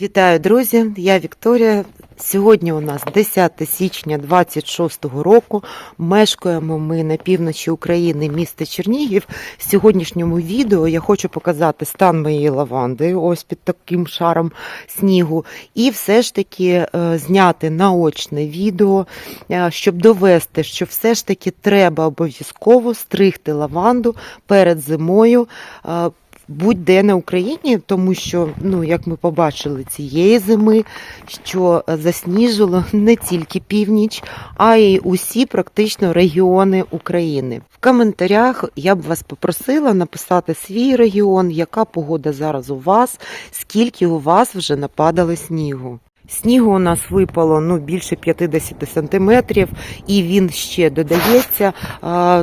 Вітаю, друзі! Я Вікторія. Сьогодні у нас 10 січня 26-го року. Мешкаємо ми на півночі України, місто Чернігів. В сьогоднішньому відео я хочу показати стан моєї лаванди, ось під таким шаром снігу, і все ж таки е, зняти наочне відео, е, щоб довести, що все ж таки треба обов'язково стригти лаванду перед зимою. Е, будь-де на Україні, тому що, ну як ми побачили цієї зими, що засніжило не тільки північ, а й усі практично регіони України. В коментарях я б вас попросила написати свій регіон, яка погода зараз у вас, скільки у вас вже нападало снігу. Снігу у нас випало ну більше 50 сантиметрів, і він ще додається.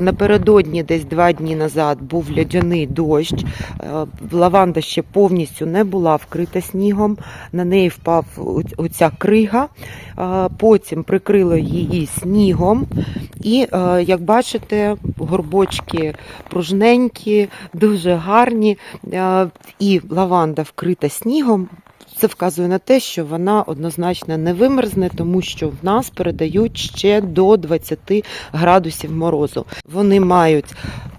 Напередодні, десь два дні назад, був льодяний дощ. Е, Лаванда ще повністю не була вкрита снігом. На неї впав оця крига. Потім прикрило її снігом. І, е, як бачите, горбочки пружненькі, дуже гарні. Е, І лаванда вкрита снігом. Це вказує на те, що вона однозначно не вимерзне, тому що в нас передають ще до 20 градусів морозу. Вони мають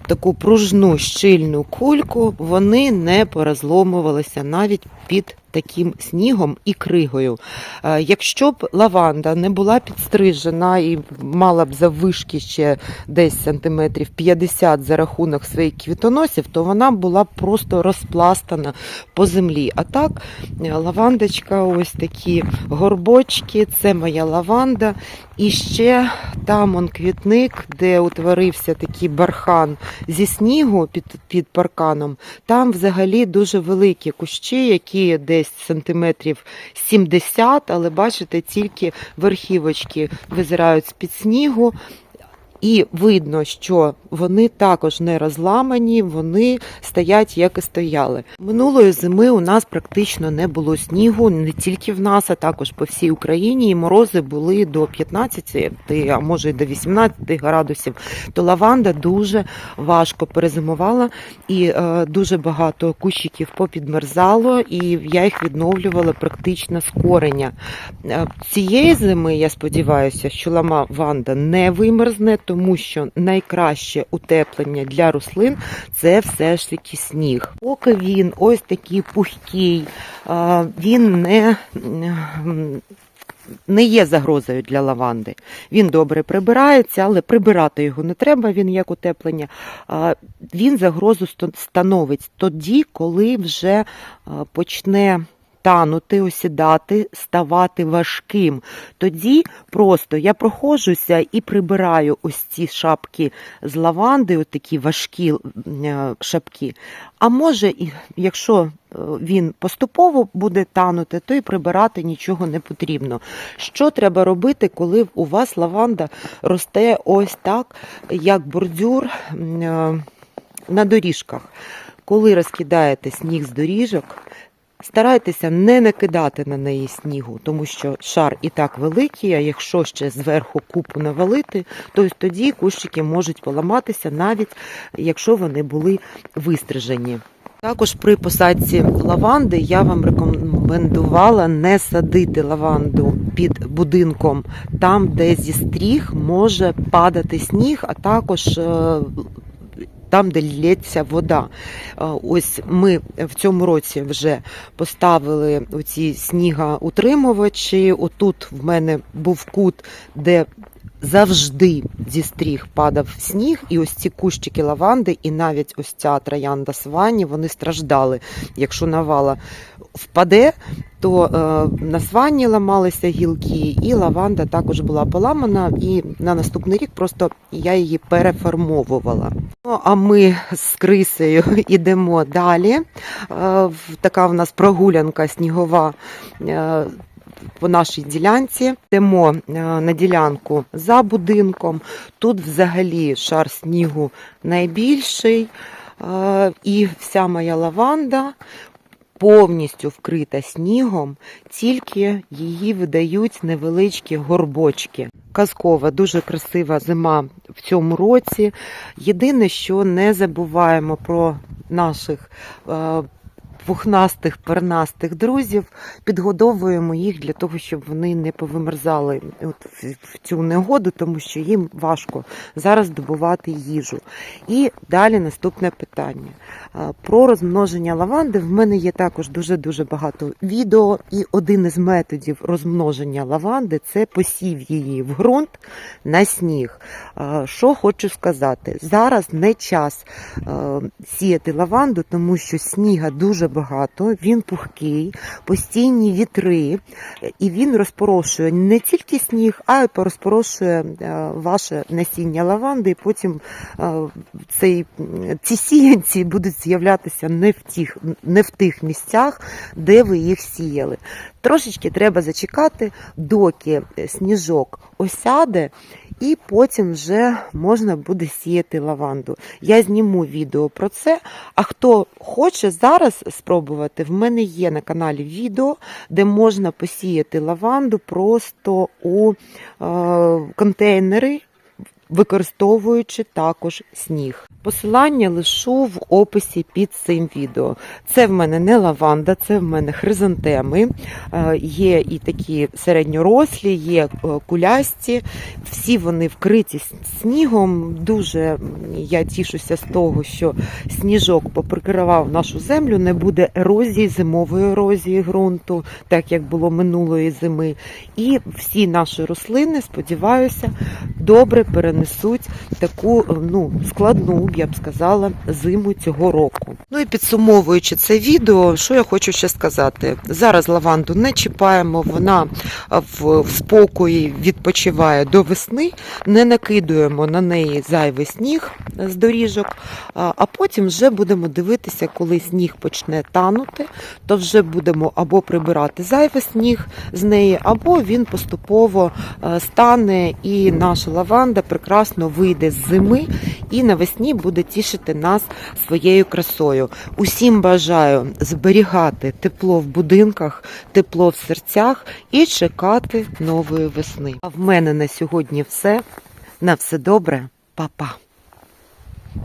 таку пружну щільну кульку, вони не порозломувалися навіть під таким снігом і кригою. Е, Якщо б лаванда не була підстрижена і мала б заввишки ще десь сантиметрів 50 за рахунок своїх квітоносів, то вона була б просто розпластана по землі. А так, е, лавандочка, ось такі горбочки, це моя лаванда. І ще там он квітник, де утворився такий бархан зі снігу під, під парканом. Там взагалі дуже великі кущі, які десь сантиметрів 70, але бачите, тільки верхівочки визирають з-під снігу. І видно, що вони також не розламані, вони стоять, як і стояли. Минулої зими у нас практично не було снігу, не тільки в нас, а також по всій Україні. І морози були до 15, а може й до 18 градусів. То лаванда дуже важко перезимувала, і е, дуже багато кущиків попідмерзало, і я їх відновлювала практично з кореня. Е, Цієї зими я сподіваюся, що лаванда не вимерзне, тому що найкраще утеплення для рослин це все ж таки сніг. Поки він ось такий пухкий, він не. Не є загрозою для лаванди. Він добре прибирається, але прибирати його не треба, він як утеплення. Він загрозу становить тоді, коли вже почне танути, осідати, ставати важким. Тоді просто я проходжуся і прибираю ось ці шапки з лаванди, от такі важкі е, шапки. А може, якщо е, він поступово буде танути, то і прибирати нічого не потрібно. Що треба робити, коли у вас лаванда росте ось так, як бордюр е, на доріжках? Коли розкидаєте сніг з доріжок, Старайтеся не накидати на неї снігу, тому що шар і так великий, а якщо ще зверху купу навалити, то тоді кущики можуть поламатися, навіть якщо вони були вистрижені. Також при посадці лаванди я вам рекомендувала не садити лаванду під будинком, там, де зі стріх може падати сніг, а також е, там, де лється вода. Е, Ось ми в цьому році вже поставили оці снігоутримувачі. Отут в мене був кут, де завжди зі стріх падав сніг, і ось ці кущики лаванди, і навіть ось ця троянда свані, вони страждали. Якщо навала впаде, то е, на свані ламалися гілки, і лаванда також була поламана. І на наступний рік просто я її переформовувала. Ну а ми з крисею йдемо далі. Е, така в нас прогулянка снігова. е, по нашій ділянці йдемо е, на ділянку за будинком. Тут взагалі шар снігу найбільший, е, і вся моя лаванда повністю вкрита снігом, тільки її видають невеличкі горбочки. Казкова, дуже красива зима в цьому році. Єдине, що не забуваємо про наших е, пухнастих пернастих друзів, підгодовуємо їх для того, щоб вони не повимерзали от в, цю негоду, тому що їм важко зараз добувати їжу. І далі наступне питання. Про розмноження лаванди в мене є також дуже-дуже багато відео, і один із методів розмноження лаванди це посів її в ґрунт на сніг. Що хочу сказати, зараз не час сіяти лаванду, тому що сніга дуже багато, він пухкий, постійні вітри, і він розпорошує не тільки сніг, а й порозпорошує е, ваше насіння лаванди, і потім е, цей, ці сіянці будуть з'являтися не в тих, не в тих місцях, де ви їх сіяли. Трошечки треба зачекати, доки сніжок осяде, і потім вже можна буде сіяти лаванду. Я зніму відео про це. А хто хоче зараз спробувати, в мене є на каналі відео, де можна посіяти лаванду просто у е, контейнери, використовуючи також сніг. Посилання лишу в описі під цим відео. Це в мене не лаванда, це в мене хризантеми. Е, Є і такі середньорослі, є е, кулясті. Всі вони вкриті снігом. Дуже я тішуся з того, що сніжок поприкривав нашу землю, не буде ерозії, зимової ерозії ґрунту, так як було минулої зими. І всі наші рослини, сподіваюся, добре перенесуть таку е, ну, складну, я б сказала, зиму цього року. Ну і підсумовуючи це відео, що я хочу ще сказати. Зараз лаванду не чіпаємо, вона в, в спокої відпочиває до весни, не накидуємо на неї зайвий сніг з доріжок, а потім вже будемо дивитися, коли сніг почне танути, то вже будемо або прибирати зайвий сніг з неї, або він поступово е, стане і наша лаванда прекрасно вийде з зими і навесні буде тішити нас своєю красою. Усім бажаю зберігати тепло в будинках, тепло в серцях і чекати нової весни. А в мене на сьогодні все. На все добре, Па-па.